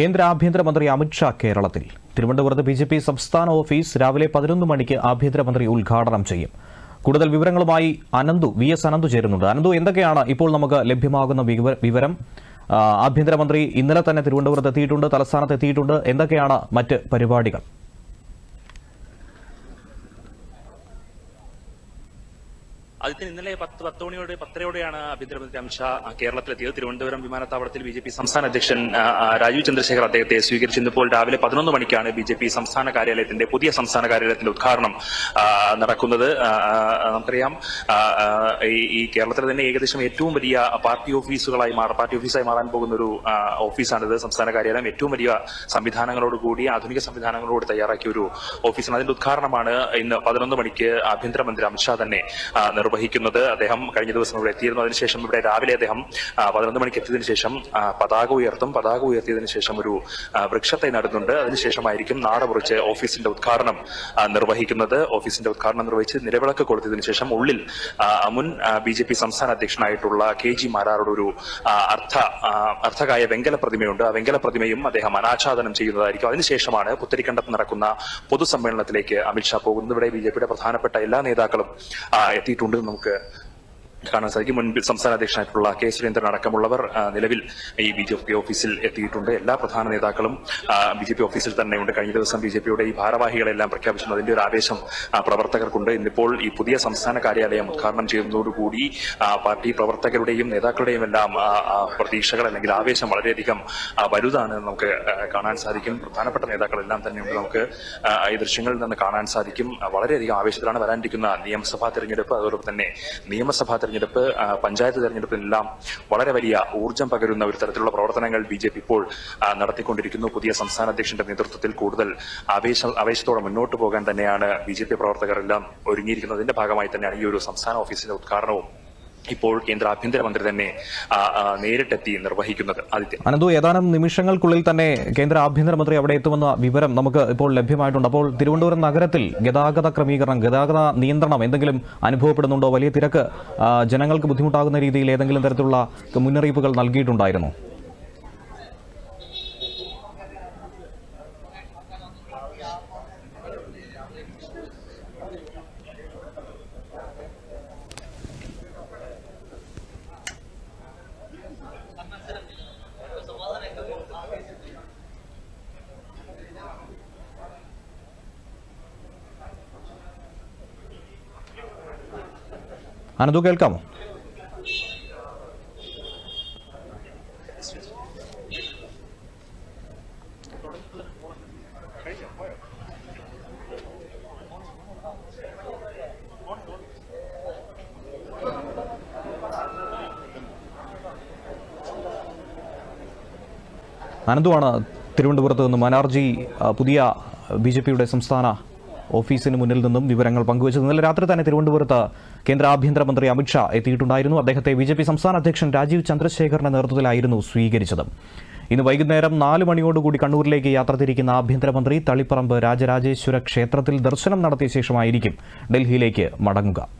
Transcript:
കേന്ദ്ര ആഭ്യന്തരമന്ത്രി അമിത്ഷാ കേരളത്തിൽ. തിരുവനന്തപുരത്ത് ബി ജെ പി സംസ്ഥാന ഓഫീസ് രാവിലെ പതിനൊന്ന് മണിക്ക് ആഭ്യന്തരമന്ത്രി ഉദ്ഘാടനം ചെയ്യും. കൂടുതൽ വിവരങ്ങളുമായി അനന്തു വി എസ് അനന്തു ചേരുന്നുണ്ട്. അനന്തു എന്തൊക്കെയാണ് ഇപ്പോൾ നമുക്ക് ലഭ്യമാകുന്ന വിവരം ആഭ്യന്തരമന്ത്രി ഇന്നലെ തന്നെ തിരുവനന്തപുരത്ത് എത്തിയിട്ടുണ്ട് തലസ്ഥാനത്ത് എത്തിയിട്ടുണ്ട്. എന്തൊക്കെയാണ് മറ്റ് പരിപാടികൾ? ആദ്യത്തിന് ഇന്നലെ പത്ത് പത്ത് മണിയോടെ പത്തരയോടെയാണ് ആഭ്യന്തരമന്ത്രി അമിത്ഷാ കേരളത്തിലെത്തിയത്. തിരുവനന്തപുരം വിമാനത്താവളത്തിൽ ബി ജെ പി സംസ്ഥാന അധ്യക്ഷൻ രാജീവ് ചന്ദ്രശേഖർ അദ്ദേഹത്തെ സ്വീകരിച്ചിരുന്നപ്പോൾ രാവിലെ പതിനൊന്ന് മണിക്കാണ് ബി ജെ പി സംസ്ഥാന കാര്യാലയത്തിന്റെ പുതിയ സംസ്ഥാന കാര്യാലയത്തിന്റെ ഉദ്ഘാടനം നടക്കുന്നത്. നമുക്കറിയാം ഈ കേരളത്തിലെ തന്നെ ഏകദേശം ഏറ്റവും വലിയ പാർട്ടി ഓഫീസുകളായി മാറാൻ പാർട്ടി ഓഫീസായി മാറാൻ പോകുന്ന ഒരു ഓഫീസാണിത് സംസ്ഥാന കാര്യാലയം. ഏറ്റവും വലിയ സംവിധാനങ്ങളോട് കൂടി ആധുനിക സംവിധാനങ്ങളോട് തയ്യാറാക്കിയ ഒരു ഓഫീസാണ്. അതിന്റെ ഉദ്ഘാടനമാണ് ഇന്ന് പതിനൊന്ന് മണിക്ക് ആഭ്യന്തരമന്ത്രി അമിത്ഷാ തന്നെ ആ, നിർവഹിക്കുന്നത് അദ്ദേഹം കഴിഞ്ഞ ദിവസം ഇവിടെ എത്തിയിരുന്നു. അതിനുശേഷം ഇവിടെ രാവിലെ അദ്ദേഹം പതിനൊന്ന് മണിക്ക് എത്തിയതിനു ശേഷം പതാക ഉയർത്തും. പതാക ഉയർത്തിയതിനു ശേഷം ഒരു വൃക്ഷത്തെ നടുന്നുണ്ട്. അതിനുശേഷമായിരിക്കും നാട മുറിച്ച് ഓഫീസിന്റെ ഉദ്ഘാടനം നിർവഹിക്കുന്നത്. ഓഫീസിന്റെ ഉദ്ഘാടനം നിർവഹിച്ച് നിലവിളക്ക് കൊടുത്തതിനു ശേഷം ഉള്ളിൽ മുൻ ബി ജെ പി സംസ്ഥാന അധ്യക്ഷനായിട്ടുള്ള കെ ജി മാരാറുടെ ഒരു അർത്ഥ അർത്ഥകായ വെങ്കല പ്രതിമയുണ്ട്. ആ വെങ്കല പ്രതിമയും അദ്ദേഹം അനാച്ഛാദനം ചെയ്യുന്നതായിരിക്കും. അതിനുശേഷമാണ് പുത്തരിക്കണ്ടത്ത് നടക്കുന്ന പൊതുസമ്മേളനത്തിലേക്ക് അമിത്ഷാ പോകുന്നത്. ഇവിടെ ബി ജെ പിയുടെ പ്രധാനപ്പെട്ട എല്ലാ നേതാക്കളും എത്തിയിട്ടുണ്ട്. എന്ന് നമുക്ക് കാണാൻ സാധിക്കും മുൻപിൽ സംസ്ഥാന അധ്യക്ഷനായിട്ടുള്ള കെ സുരേന്ദ്രൻ അടക്കമുള്ളവർ നിലവിൽ ഈ ബി ജെ പി ഓഫീസിൽ എത്തിയിട്ടുണ്ട്. എല്ലാ പ്രധാന നേതാക്കളും ബി ജെ പി ഓഫീസിൽ തന്നെയുണ്ട്. കഴിഞ്ഞ ദിവസം ബി ജെ പിയുടെ ഈ ഭാരവാഹികളെല്ലാം പ്രഖ്യാപിച്ചിട്ടുണ്ട് അതിന്റെ ഒരു ആവേശം പ്രവർത്തകർക്കുണ്ട്. ഇന്നിപ്പോൾ ഈ പുതിയ സംസ്ഥാന കാര്യാലയം ഉദ്ഘാടനം ചെയ്യുന്നതോടുകൂടി പാർട്ടി പ്രവർത്തകരുടെയും നേതാക്കളുടെയും എല്ലാം പ്രതീക്ഷകൾ അല്ലെങ്കിൽ ആവേശം വളരെയധികം വലുതാണ് നമുക്ക് കാണാൻ സാധിക്കും. പ്രധാനപ്പെട്ട നേതാക്കളെല്ലാം തന്നെയുണ്ട്. നമുക്ക് ഈ ദൃശ്യങ്ങളിൽ നിന്ന് കാണാൻ സാധിക്കും. വളരെയധികം ആവേശത്തിലാണ് വരാനിരിക്കുന്ന നിയമസഭാ തെരഞ്ഞെടുപ്പ്. അതോടൊപ്പം തന്നെ നിയമസഭാ തെരഞ്ഞെടുപ്പ് പഞ്ചായത്ത് തെരഞ്ഞെടുപ്പിനെല്ലാം വളരെ വലിയ ഊർജം പകരുന്ന ഒരു തരത്തിലുള്ള പ്രവർത്തനങ്ങൾ ബി ഇപ്പോൾ നടത്തിക്കൊണ്ടിരിക്കുന്നു. പുതിയ സംസ്ഥാന അധ്യക്ഷന്റെ നേതൃത്വത്തിൽ കൂടുതൽ ആവേശ ആവേശത്തോടെ മുന്നോട്ട് പോകാൻ തന്നെയാണ് ബി ജെ പി പ്രവർത്തകരെല്ലാം ഒരുങ്ങിയിരിക്കുന്നതിന്റെ ഭാഗമായി തന്നെയാണ് ഈ ഒരു സംസ്ഥാന ഓഫീസിന്റെ ഉദ്ഘാടനവും ഇപ്പോൾ കേന്ദ്ര ആഭ്യന്തരമന്ത്രി തന്നെ നേരിട്ടെത്തി നിർവഹിക്കുന്നത് ആദിത്യ. അനന്തു ഏതാനും നിമിഷങ്ങൾക്കുള്ളിൽ തന്നെ കേന്ദ്ര ആഭ്യന്തരമന്ത്രി അവിടെ എത്തുമെന്ന വിവരം നമുക്ക് ഇപ്പോൾ ലഭ്യമായിട്ടുണ്ട്. അപ്പോൾ തിരുവനന്തപുരം നഗരത്തിൽ ഗതാഗത ക്രമീകരണം ഗതാഗത നിയന്ത്രണം എന്തെങ്കിലും അനുഭവപ്പെടുന്നുണ്ടോ? വലിയ തിരക്ക് ജനങ്ങൾക്ക് ബുദ്ധിമുട്ടാകുന്ന രീതിയിൽ ഏതെങ്കിലും തരത്തിലുള്ള മുന്നറിയിപ്പുകൾ നൽകിയിട്ടുണ്ടായിരുന്നു? അനന്തു കേൾക്കാമോ? അനന്തുവാണ് തിരുവനന്തപുരത്ത് നിന്ന് മനാർജി പുതിയ ബി ജെ പിയുടെ സംസ്ഥാന ഓഫീസിന് മുന്നിൽ നിന്നും വിവരങ്ങൾ പങ്കുവച്ചത് ഇന്നലെ രാത്രി തന്നെ തിരുവനന്തപുരത്ത് കേന്ദ്ര ആഭ്യന്തരമന്ത്രി അമിത്ഷാ എത്തിയിട്ടുണ്ടായിരുന്നു. അദ്ദേഹത്തെ ബി സംസ്ഥാന അധ്യക്ഷൻ രാജീവ് ചന്ദ്രശേഖറിന്റെ നേതൃത്വത്തിലായിരുന്നു സ്വീകരിച്ചത്. ഇന്ന് വൈകുന്നേരം നാല് മണിയോടുകൂടി കണ്ണൂരിലേക്ക് യാത്ര തിരിക്കുന്ന ആഭ്യന്തരമന്ത്രി തളിപ്പറമ്പ് രാജരാജേശ്വര ക്ഷേത്രത്തിൽ ദർശനം നടത്തിയ ശേഷമായിരിക്കും ഡൽഹിയിലേക്ക് മടങ്ങുക.